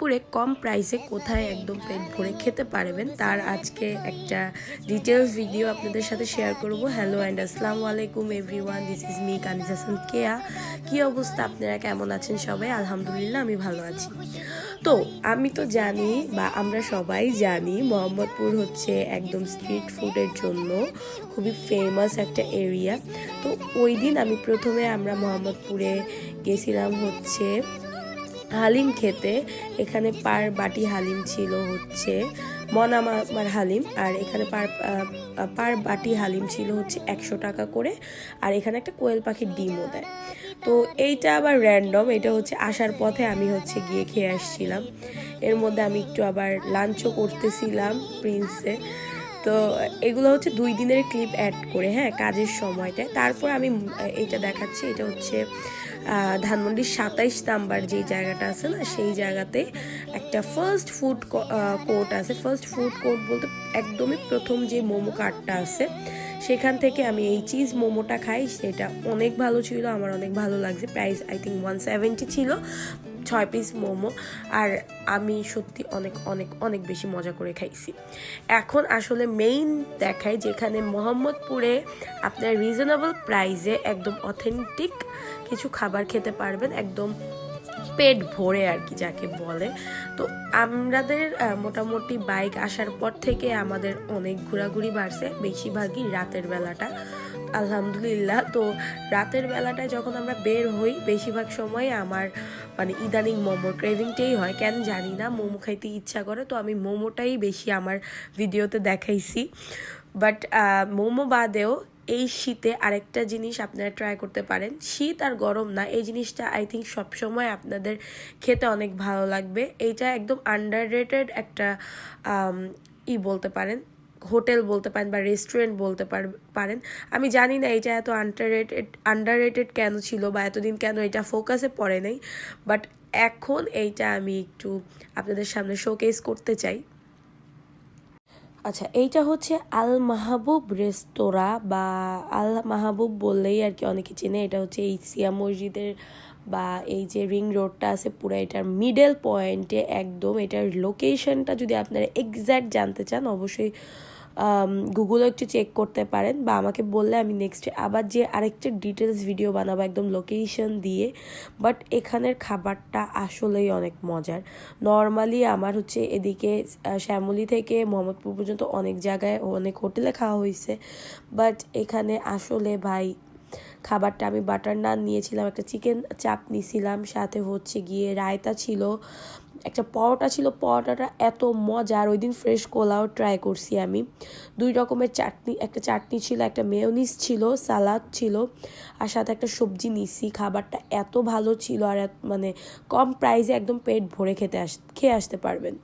মোহাম্মদপুরে কম প্রাইসে কোথায় একদম পেট ভরে খেতে পারবেন, তার আজকে একটা ডিটেলস ভিডিও আপনাদের সাথে শেয়ার করব। হ্যালো অ্যান্ড আসসালামু আলাইকুম everyone this is me Kaniz Hasan Keya কী অবস্থা আপনারা, কেমন আছেন সবাই? আলহামদুলিল্লাহ, আমি ভালো আছি। তো, আমি তো জানি বা আমরা সবাই জানি মোহাম্মদপুর হচ্ছে একদম স্ট্রিট ফুডের জন্য খুবই ফেমাস একটা এরিয়া তো ওই দিন আমি প্রথমে আমরা মোহাম্মদপুরে গেছিলাম হচ্ছে হালিম খেতে, এখানে পার বাটি হালিম ছিল হচ্ছে মনামার হালিম, আর এখানে পার পার বাটি হালিম ছিল হচ্ছে একশো টাকা করে, আর এখানে একটা কোয়েল পাখির ডিমও দেয়। তো এইটা আবার র্যান্ডম এটা হচ্ছে আসার পথে আমি হচ্ছে গিয়ে খেয়ে আসছিলাম। এর মধ্যে আমি একটু আবার লাঞ্চও করতেছিলাম প্রিন্সে তো এগুলো হচ্ছে দুই দিনের ক্লিপ অ্যাড করে হ্যাঁ কাজের সময়টায়। তারপর আমি এইটা দেখাচ্ছি, এটা হচ্ছে ধানমন্ডির সাতাইশ নাম্বার যে জায়গাটা আছে না, সেই জায়গাতে একটা ফার্স্ট ফুড কোর্ট আছে। ফার্স্ট ফুড কোর্ট বলতে একদমই প্রথম যে মোমো কার্টটা আছে, সেখান থেকে আমি এই চিজ মোমোটা খাই। সেটা অনেক ভালো ছিল, আমার অনেক ভালো লাগছে। Price I think one seventy ছিল। ছয় পিস মোমো আর আমি সত্যি অনেক অনেক অনেক বেশি মজা করে খাইছি। এখন আসলে মেইন দেখায় যেখানে মোহাম্মদপুরে আপনার রিজনেবল প্রাইসে একদম অথেন্টিক কিছু খাবার খেতে পারবেন, একদম পেট ভরে আর কি যাকে বলে। তো আমাদের মোটামুটি বাইক আসার পর থেকে আমাদের অনেক ঘোরাঘুরি বাড়ছে, বেশিরভাগই রাতের বেলাটা। আলহামদুলিল্লাহ। তো রাতের বেলাটায় যখন আমরা বের হই, বেশিরভাগ সময় আমার মানে ইদানিং মোমোর ক্রেভিংটাই হয়। কেন জানি না, মোমো খাইতে ইচ্ছা করে, তো আমি মোমোটাই বেশি আমার ভিডিওতে দেখাইছি। বাট মোমো বাদেও এই শীতে আরেকটা জিনিস আপনারা ট্রাই করতে পারেন। শীত আর গরম না, এই জিনিসটা আই থিঙ্ক সবসময় আপনাদের খেতে অনেক ভালো লাগবে। এইটা একদম আন্ডার একটা ই বলতে পারেন হোটেল বলতে পারেন বা রেস্টুরেন্ট বলতে পার- পারেন। আমি জানি না এটা এত আন্ডারেটেড আন্ডারেটেড আন্ডার রেটেড কেন ছিল বা এতদিন কেন এটা ফোকাসে পড়ে নাই। বাট এখন এইটা আমি একটু আপনাদের সামনে শোকেস করতে চাই। আচ্ছা এইটা হচ্ছে আল মাহবুব রেস্তোরাঁ বা আল মাহবুব বললেই আর কি অনেকে চেনে। এটা হচ্ছে এই সিয়া মসজিদের বা এই যে রিং রোডটা আছে পুরো, এটার মিডল পয়েন্টে একদম এটার লোকেশনটা যদি আপনারা এক্স্যাক্ট জানতে চান, অবশ্যই গুগলও একটু চেক করতে পারেন বা আমাকে বললে আমি নেক্সট আবার যে আরেকটা ডিটেলস ভিডিও বানাবো, একদম লোকেশন দিয়ে। বাট এখানের খাবারটা আসলেই অনেক মজার। নর্মালি আমার হচ্ছে এদিকে শ্যামলী থেকে মোহাম্মদপুর পর্যন্ত অনেক জায়গায় অনেক হোটেলে খাওয়া হয়েছে। বাট এখানে আসলে ভাই, খাবারটা আমি বাটার নান নিয়েছিলাম, একটা চিকেন চাপ নিয়েছিলাম। সাথে হচ্ছে গিয়ে রায়তা ছিল। একটা পরোটা ছিল, পরোটাটা এত মজার ওই দিন ফ্রেশ কোলাও ট্রাই করছি আমি। দুই রকমের চাটনি, একটা চাটনি ছিল, একটা মেয়নিস ছিল সালাদ ছিল, আর সাথে একটা সবজি নিছি। খাবারটা এত ভালো ছিল, আর মানে কম প্রাইসে একদম পেট ভরে খেতে আস, খেয়ে আসতে পারবেন।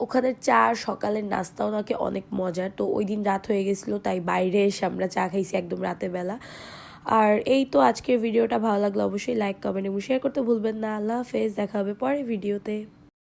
ওখানের চা সকালের নাস্তাও নাকি অনেক মজার। তো ওই দিন রাত হয়ে গেছিল, তাই বাইরে এসে আমরা চা খাইছি একদম রাতের বেলা। আর এই তো আজকের ভিডিওটা ভালো লাগলে অবশ্যই লাইক কমেন্ট এবং শেয়ার করতে ভুলবেন না। আল্লাহ হাফেজ, দেখা হবে পরে ভিডিওতে।